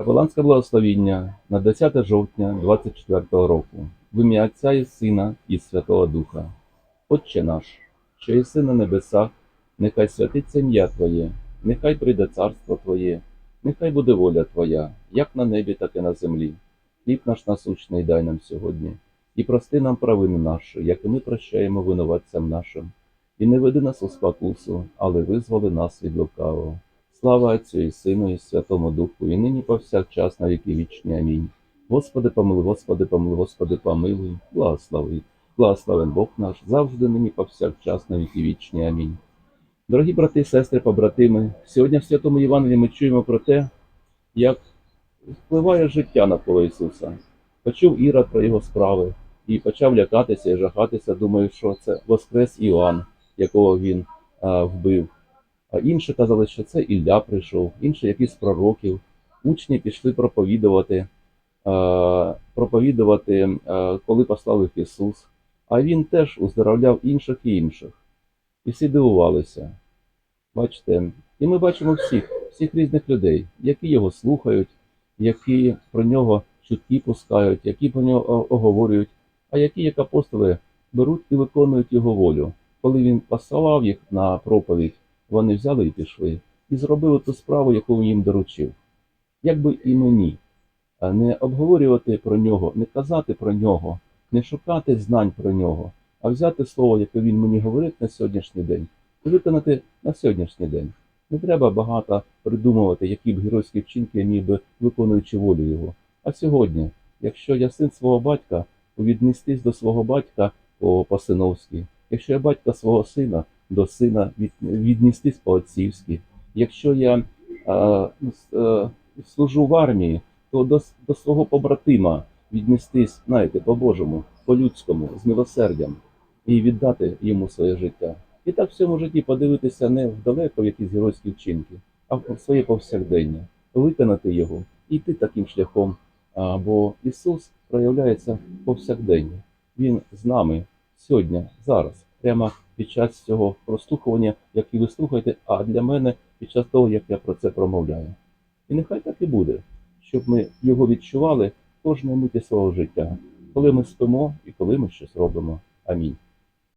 Капеланське благословіння на 10 жовтня 24 року. В ім'я Отця і Сина і Святого Духа. Отче наш, що єси на небесах, нехай святиться ім'я Твоє, нехай прийде царство Твоє, нехай буде воля Твоя, як на небі, так і на землі. Хліб наш насущний дай нам сьогодні, і прости нам провини наші, як і ми прощаємо винуватцям нашим. І не веди нас у спокусу, але визволи нас від лукавого. Слава Отцю і Сину, і Святому Духу, і нині повсякчас на віки вічні. Амінь. Господи помилуй, Господи помилуй, Господи помилуй, благослови. Благословен Бог наш, завжди нині повсякчас на віки вічні. Амінь. Дорогі брати, сестри, побратими, сьогодні в Святому Євангелії ми чуємо про те, як впливає життя навколо Ісуса. Почув Ірод про його справи і почав лякатися і жахатися, думаю, що це воскрес Іоанн, якого він а, вбив. А інші казали, що це Ілля прийшов, інші якісь пророків. Учні пішли проповідувати, е, проповідувати, е, коли послав Ісус. А він теж уздоровляв інших і інших. І всі дивувалися. Бачите, і ми бачимо всіх, всіх різних людей, які його слухають, які про нього чутки пускають, які про нього о- оговорюють, а які, як апостоли, беруть і виконують його волю. Коли він посилав їх на проповідь, вони взяли і пішли, і зробили ту справу, яку він їм доручив. Як би і мені, не обговорювати про нього, не казати про нього, не шукати знань про нього, а взяти слово, яке він мені говорить на сьогоднішній день, і виконати на сьогоднішній день. Не треба багато придумувати, які б геройські вчинки я міг би виконуючи волю його. А сьогодні, якщо я син свого батька, то віднестись до свого батька по по-синовськи. Якщо я батька свого сина, до сина від, віднестись по-отцівськи. Якщо я а, с- е, служу в армії, то до, до свого побратима віднестись, знаєте, по-божому, по-людському, з милосердям і віддати йому своє життя. І так в цьому житті подивитися не вдалеко в якісь геройські вчинки, а в своє повсякдення, виконати його і йти таким шляхом. А, бо Ісус проявляється повсякденно. Він з нами сьогодні, зараз, прямо під час цього прослухування, як і ви слухаєте, а для мене під час того, як я про це промовляю. І нехай так і буде, щоб ми його відчували кожної миті свого життя, коли ми спимо і коли ми щось робимо. Амінь.